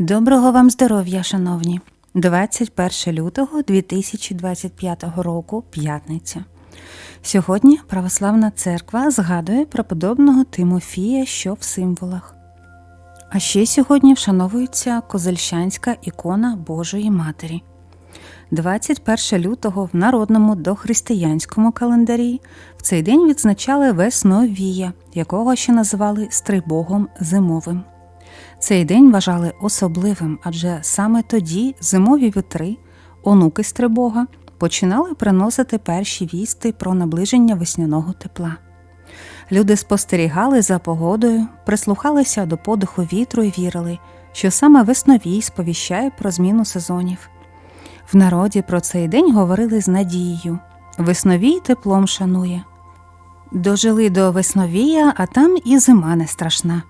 Доброго вам здоров'я, шановні! 21 лютого 2025 року, п'ятниця. Сьогодні Православна Церква згадує преподобного Тимофія, що в символах. А ще сьогодні вшановується Козельщанська ікона Божої Матері. 21 лютого в народному дохристиянському календарі в цей день відзначали Весновія, якого ще називали Стрибогом зимовим. Цей день вважали особливим, адже саме тоді зимові вітри, онуки Стрибога, починали приносити перші вісти про наближення весняного тепла. Люди спостерігали за погодою, прислухалися до подиху вітру і вірили, що саме весновій сповіщає про зміну сезонів. В народі про цей день говорили з надією весновій теплом шанує. Дожили до весновія, а там і зима не страшна.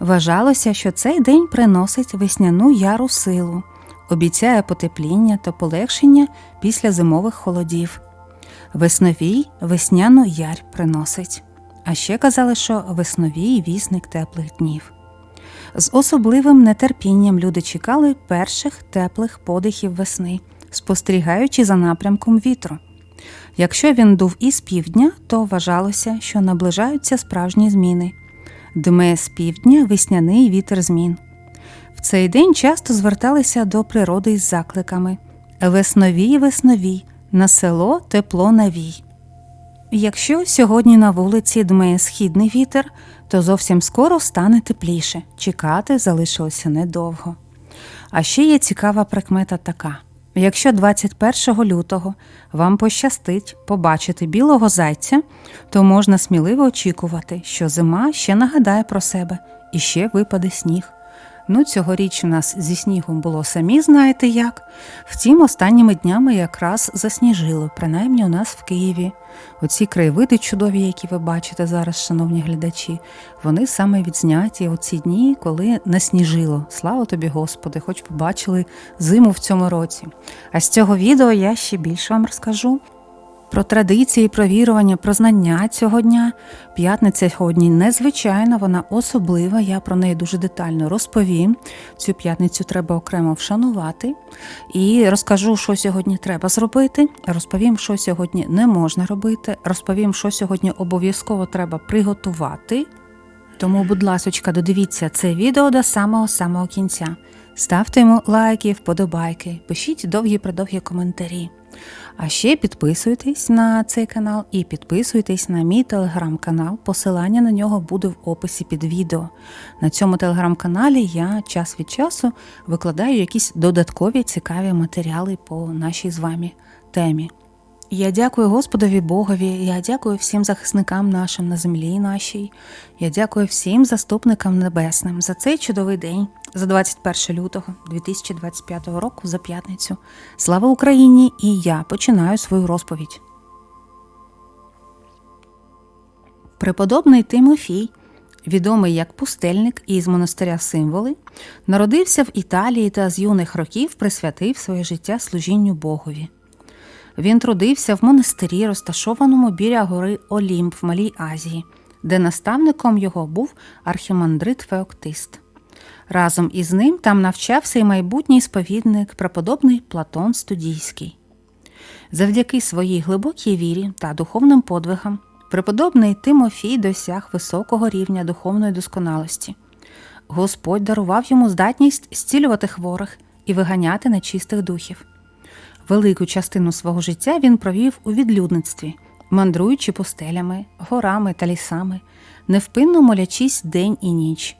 Вважалося, що цей день приносить весняну яру силу, обіцяє потепління та полегшення після зимових холодів. Весновій весняну ярь приносить. А ще казали, що весновій вісник теплих днів. З особливим нетерпінням люди чекали перших теплих подихів весни, спостерігаючи за напрямком вітру. Якщо він дув із півдня, то вважалося, що наближаються справжні зміни. Дме з півдня весняний вітер змін. В цей день часто зверталися до природи із закликами Весновій, весновій, на село тепло навій. Якщо сьогодні на вулиці дме східний вітер, то зовсім скоро стане тепліше, чекати залишилося недовго. А ще є цікава прикмета така: якщо 21 лютого вам пощастить побачити білого зайця, то можна сміливо очікувати, що зима ще нагадає про себе і ще випаде сніг. Ну, цьогоріч у нас зі снігом було самі знаєте як. Втім, останніми днями якраз засніжило, принаймні у нас в Києві. Оці краєвиди чудові, які ви бачите зараз, шановні глядачі, вони саме відзняті у ці дні, коли насніжило. Слава тобі, Господи, хоч побачили зиму в цьому році. А з цього відео я ще більше вам розкажу. Про традиції, про вірування, про знання цього дня. П'ятниця сьогодні незвичайна, вона особлива. Я про неї дуже детально розповім. Цю п'ятницю треба окремо вшанувати. І розкажу, що сьогодні треба зробити. Розповім, що сьогодні не можна робити. Розповім, що сьогодні обов'язково треба приготувати. Тому, будь ласочка, додивіться це відео до самого самого кінця. Ставте йому лайки, вподобайки, пишіть довгі-придовгі коментарі. А ще підписуйтесь на цей канал і підписуйтесь на мій телеграм-канал. Посилання на нього буде в описі під відео. На цьому телеграм-каналі я час від часу викладаю якісь додаткові цікаві матеріали по нашій з вами темі. Я дякую Господові Богові, я дякую всім захисникам нашим на землі нашій. Я дякую всім заступникам небесним за цей чудовий день, за 21 лютого 2025 року за п'ятницю. Слава Україні! І я починаю свою розповідь. Преподобний Тимофій, відомий як пустельник із монастиря Символи, народився в Італії та з юних років присвятив своє життя служінню Богові. Він трудився в монастирі, розташованому біля гори Олімп в Малій Азії, де наставником його був архімандрит Феоктист. Разом із ним там навчався й майбутній сповідник, преподобний Платон Студійський. Завдяки своїй глибокій вірі та духовним подвигам преподобний Тимофій досяг високого рівня духовної досконалості. Господь дарував йому здатність зцілювати хворих і виганяти нечистих духів. Велику частину свого життя він провів у відлюдництві, мандруючи пустелями, горами та лісами, невпинно молячись день і ніч.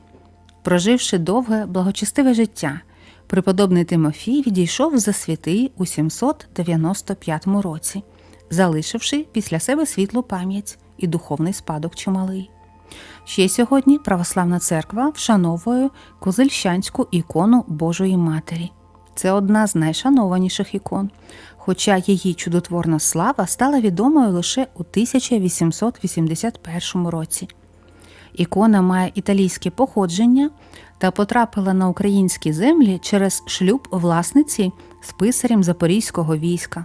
Проживши довге, благочестиве життя, преподобний Тимофій відійшов за світи у 795 році, залишивши після себе світлу пам'ять і духовний спадок чималий. Ще сьогодні Православна церква вшановує Козельщанську ікону Божої Матері. Це одна з найшанованіших ікон, хоча її чудотворна слава стала відомою лише у 1881 році. Ікона має італійське походження та потрапила на українські землі через шлюб власниці з писарем Запорізького війська.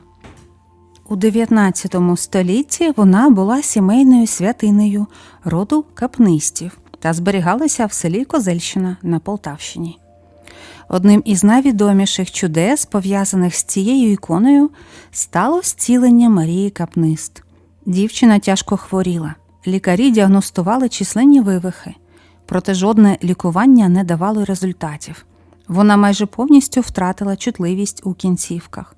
У 19 столітті вона була сімейною святинею роду капнистів та зберігалася в селі Козельщина на Полтавщині. Одним із найвідоміших чудес, пов'язаних з цією іконою, стало зцілення Марії Капнист. Дівчина тяжко хворіла. Лікарі діагностували численні вивихи, проте жодне лікування не давало результатів. Вона майже повністю втратила чутливість у кінцівках,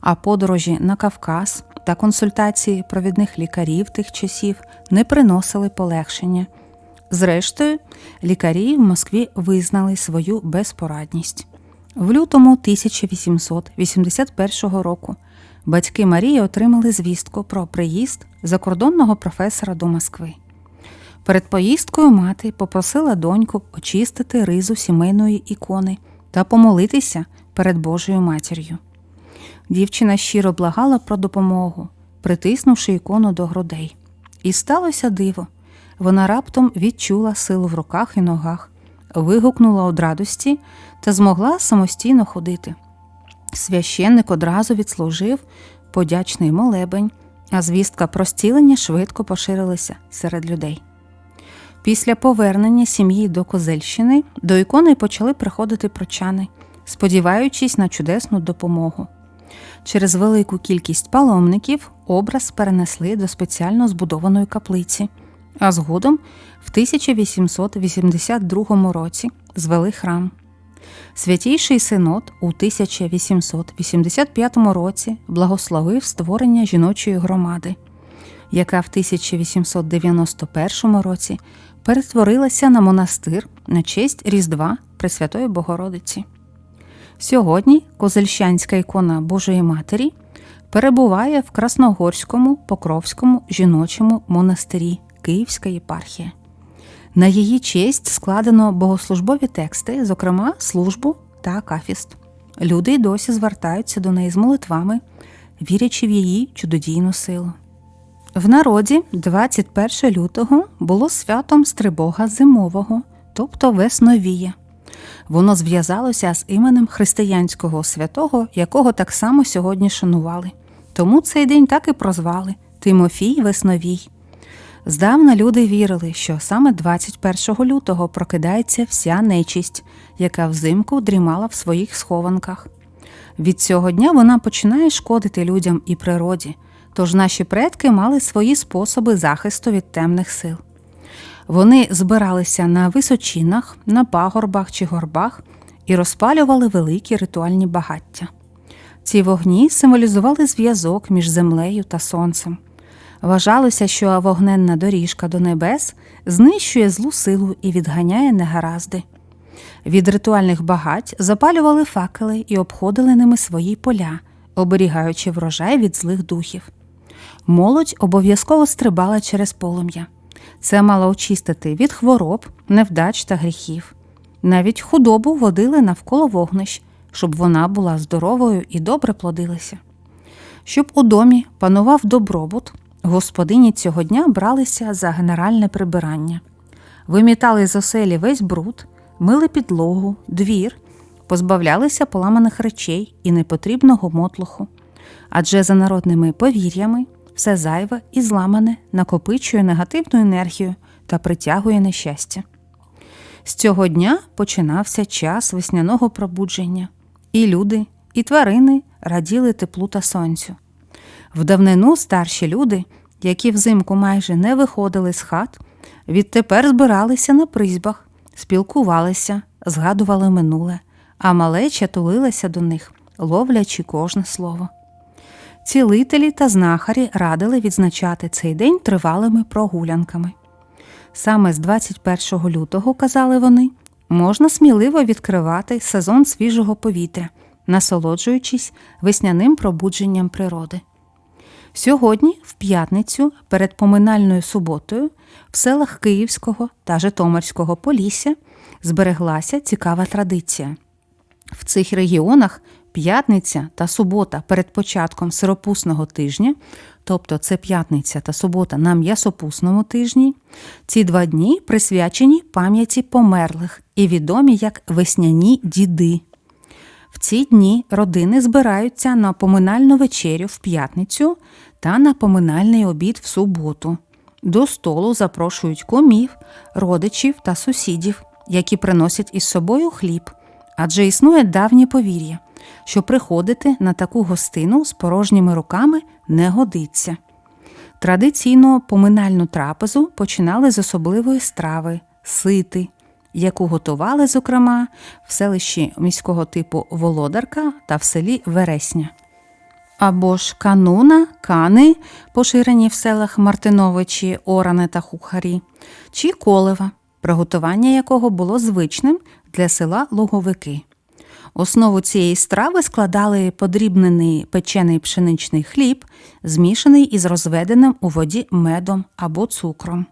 а подорожі на Кавказ та консультації провідних лікарів тих часів не приносили полегшення. Зрештою, лікарі в Москві визнали свою безпорадність. В лютому 1881 року батьки Марії отримали звістку про приїзд закордонного професора до Москви. Перед поїздкою мати попросила доньку очистити ризу сімейної ікони та помолитися перед Божою матір'ю. Дівчина щиро благала про допомогу, притиснувши ікону до грудей. І сталося диво. Вона раптом відчула силу в руках і ногах, вигукнула од радості та змогла самостійно ходити. Священник одразу відслужив подячний молебень, а звістка про зцілення швидко поширилася серед людей. Після повернення сім'ї до Козельщини до ікони почали приходити прочани, сподіваючись на чудесну допомогу. Через велику кількість паломників образ перенесли до спеціально збудованої каплиці, а згодом в 1882 році звели храм. Святійший синод у 1885 році благословив створення жіночої громади, яка в 1891 році перетворилася на монастир на честь Різдва Пресвятої Богородиці. Сьогодні Козельщанська ікона Божої Матері перебуває в Красногорському Покровському жіночому монастирі Київська єпархія. На її честь складено богослужбові тексти, зокрема службу та акафіст. Люди й досі звертаються до неї з молитвами, вірячи в її чудодійну силу. В народі 21 лютого було святом Стрибога Зимового, тобто Весновія. Воно зв'язалося з іменем християнського святого, якого так само сьогодні шанували. Тому цей день так і прозвали Тимофій Весновій. Здавна люди вірили, що саме 21 лютого прокидається вся нечисть, яка взимку дрімала в своїх схованках. Від цього дня вона починає шкодити людям і природі, тож наші предки мали свої способи захисту від темних сил. Вони збиралися на височинах, на пагорбах чи горбах і розпалювали великі ритуальні багаття. Ці вогні символізували зв'язок між землею та сонцем. Вважалося, що вогненна доріжка до небес знищує злу силу і відганяє негаразди. Від ритуальних багать запалювали факели і обходили ними свої поля, оберігаючи врожай від злих духів. Молодь обов'язково стрибала через полум'я. Це мало очистити від хвороб, невдач та гріхів. Навіть худобу водили навколо вогнищ, щоб вона була здоровою і добре плодилася. Щоб у домі панував добробут, господині цього дня бралися за генеральне прибирання, вимітали з оселі весь бруд, мили підлогу, двір, позбавлялися поламаних речей і непотрібного мотлуху. Адже за народними повір'ями все зайве і зламане накопичує негативну енергію та притягує нещастя. З цього дня починався час весняного пробудження, і люди, і тварини раділи теплу та сонцю. В давнину старші люди, які взимку майже не виходили з хат, відтепер збиралися на призьбах, спілкувалися, згадували минуле, а малеча тулилася до них, ловлячи кожне слово. Цілителі та знахарі радили відзначати цей день тривалими прогулянками. Саме з 21 лютого, казали вони, можна сміливо відкривати сезон свіжого повітря, насолоджуючись весняним пробудженням природи. Сьогодні, в п'ятницю, перед поминальною суботою, в селах Київського та Житомирського Полісся збереглася цікава традиція. В цих регіонах п'ятниця та субота перед початком сиропусного тижня, тобто це п'ятниця та субота на м'ясопусному тижні, ці два дні присвячені пам'яті померлих і відомі як весняні діди. Ці дні родини збираються на поминальну вечерю в п'ятницю та на поминальний обід в суботу. До столу запрошують комів, родичів та сусідів, які приносять із собою хліб, Адже існує давнє повір'я, що приходити на таку гостину з порожніми руками не годиться. Традиційно поминальну трапезу починали з особливої страви сити, яку готували, зокрема, в селищі міського типу Володарка та в селі Вересня. Або ж кануна, кани, поширені в селах Мартиновичі, Оране та Хухарі, чи колева, приготування якого було звичним для села Луговики. Основу цієї страви складали подрібнений печений пшеничний хліб, змішаний із розведеним у воді медом або цукром.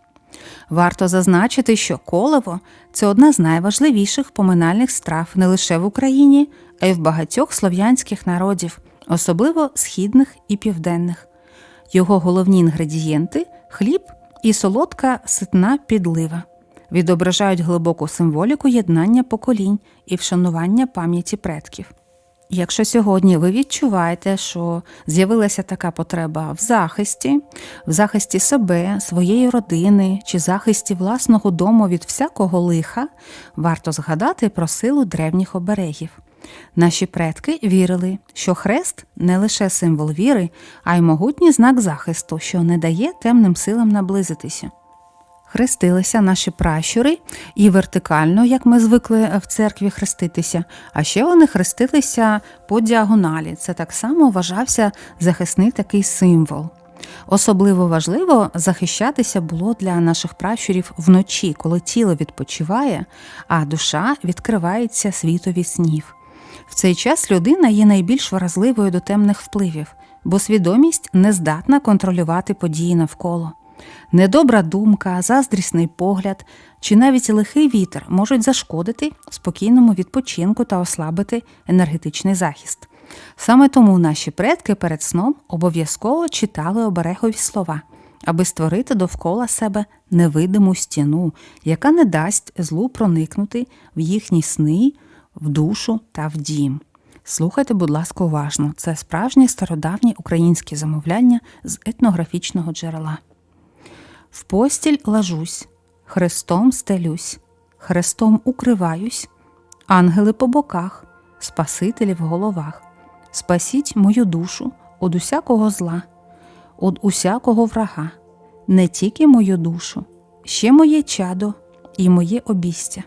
Варто зазначити, що колево це одна з найважливіших поминальних страв не лише в Україні, а й в багатьох слов'янських народів, особливо східних і південних. Його головні інгредієнти хліб і солодка ситна підлива відображають глибоку символіку єднання поколінь і вшанування пам'яті предків. Якщо сьогодні ви відчуваєте, що з'явилася така потреба в захисті, в захисті себе, своєї родини чи захисті власного дому від всякого лиха, варто згадати про силу древніх оберегів. Наші предки вірили, що хрест не лише символ віри, а й могутній знак захисту, що не дає темним силам наблизитися. Хрестилися наші пращури і вертикально, як ми звикли в церкві хреститися, а ще вони хрестилися по діагоналі. Це так само вважався захисний такий символ. Особливо важливо захищатися було для наших пращурів вночі, коли тіло відпочиває, а душа відкривається світові снів. В цей час людина є найбільш вразливою до темних впливів, бо свідомість не здатна контролювати події навколо. Недобра думка, заздрісний погляд чи навіть лихий вітер можуть зашкодити спокійному відпочинку та ослабити енергетичний захист. Саме тому наші предки перед сном обов'язково читали оберегові слова, аби створити довкола себе невидиму стіну, яка не дасть злу проникнути в їхні сни, в душу та в дім. Слухайте, будь ласка, уважно, це справжнє стародавнє українське замовляння з етнографічного джерела. В постіль лажусь, хрестом стелюсь, хрестом укриваюсь, ангели по боках, Спасителі в головах. Спасіть мою душу од усякого зла, од усякого врага, не тільки мою душу, ще моє чадо і моє обістя.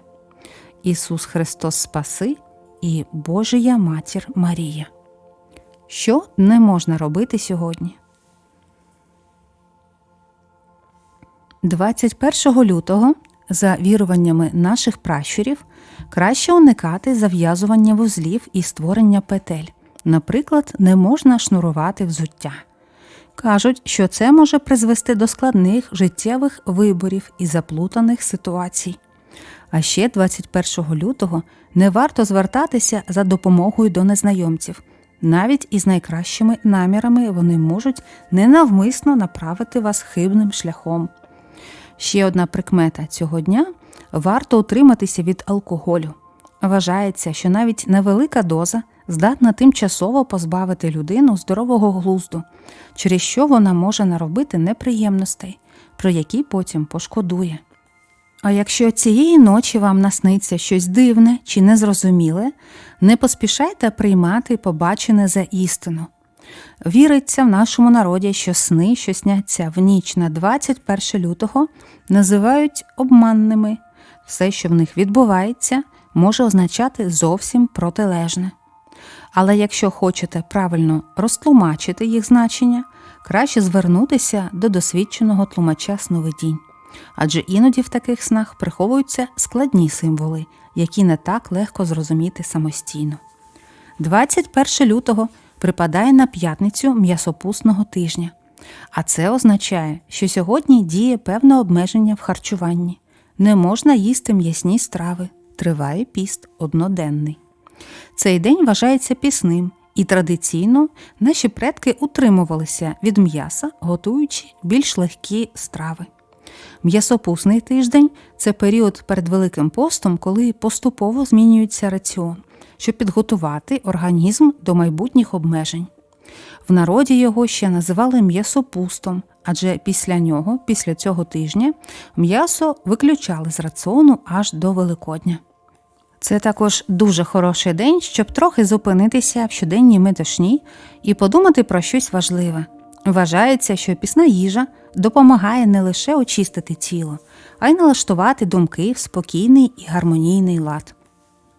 Ісус Христос Спаси і Божия Матір Марія. Що не можна робити сьогодні? 21 лютого, за віруваннями наших пращурів, краще уникати зав'язування вузлів і створення петель. Наприклад, не можна шнурувати взуття. Кажуть, що це може призвести до складних життєвих виборів і заплутаних ситуацій. А ще 21 лютого не варто звертатися за допомогою до незнайомців. Навіть із найкращими намірами вони можуть ненавмисно направити вас хибним шляхом. Ще одна прикмета цього дня варто утриматися від алкоголю. Вважається, що навіть невелика доза здатна тимчасово позбавити людину здорового глузду, через що вона може наробити неприємностей, про які потім пошкодує. А якщо цієї ночі вам насниться щось дивне чи незрозуміле, не поспішайте приймати побачене за істину. Віриться в нашому народі, що сни, що сняться в ніч на 21 лютого, називають обманними. Все, що в них відбувається, може означати зовсім протилежне. Але якщо хочете правильно розтлумачити їх значення, краще звернутися до досвідченого тлумача сновидінь. Адже іноді в таких снах приховуються складні символи, які не так легко зрозуміти самостійно. 21 лютого припадає на п'ятницю м'ясопусного тижня, а це означає, що сьогодні діє певне обмеження в харчуванні. Не можна їсти м'ясні страви, триває піст одноденний. Цей день вважається пісним, і традиційно наші предки утримувалися від м'яса, готуючи більш легкі страви. М'ясопусний тиждень це період перед Великим постом, коли поступово змінюється раціон, щоб підготувати організм до майбутніх обмежень. В народі його ще називали м'ясопустом, адже після нього, після цього тижня, м'ясо виключали з раціону аж до Великодня. Це також дуже хороший день, щоб трохи зупинитися в щоденній метушні і подумати про щось важливе. Вважається, що пісна їжа допомагає не лише очистити тіло, а й налаштувати думки в спокійний і гармонійний лад.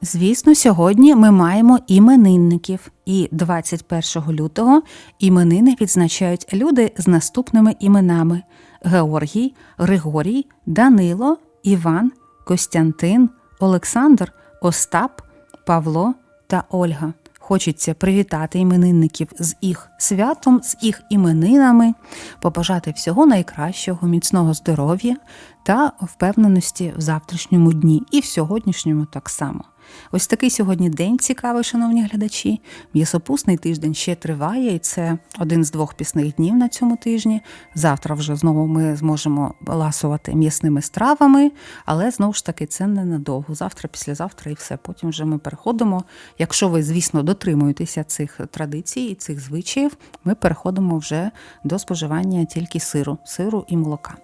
Звісно, сьогодні ми маємо іменинників, і 21 лютого іменини відзначають люди з наступними іменами: Георгій, Григорій, Данило, Іван, Костянтин, Олександр, Остап, Павло та Ольга. Хочеться привітати іменинників з їх святом, з їх іменинами, побажати всього найкращого, міцного здоров'я та впевненості в завтрашньому дні і в сьогоднішньому так само. Ось такий сьогодні день цікавий, шановні глядачі. М'ясопусний тиждень ще триває, і це один з двох пісних днів на цьому тижні. Завтра вже знову ми зможемо ласувати м'ясними стравами, але знову ж таки це ненадовго. Завтра, післязавтра і все. Потім вже ми переходимо. Якщо ви, звісно, дотримуєтеся цих традицій і цих звичаїв, ми переходимо вже до споживання тільки сиру, сиру і молока.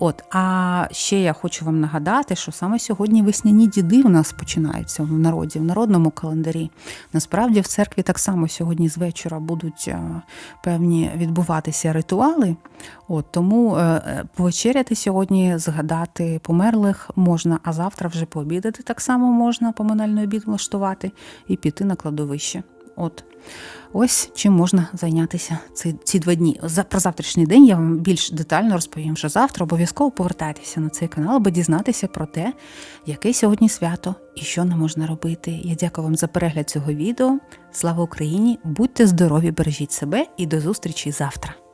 От, а ще я хочу вам нагадати, що саме сьогодні весняні діди у нас починаються в народі, в народному календарі. Насправді в церкві так само сьогодні з вечора будуть е, певні відбуватися ритуали. От тому е, повечеряти сьогодні, згадати померлих можна, а завтра вже пообідати так само можна, поминальний обід влаштувати і піти на кладовище. От ось чим можна зайнятися ці, ці два дні. За про завтрашній день я вам більш детально розповім вже завтра. Обов'язково повертайтеся на цей канал, аби дізнатися про те, яке сьогодні свято і що нам можна робити. Я дякую вам за перегляд цього відео. Слава Україні! Будьте здорові, бережіть себе і до зустрічі завтра.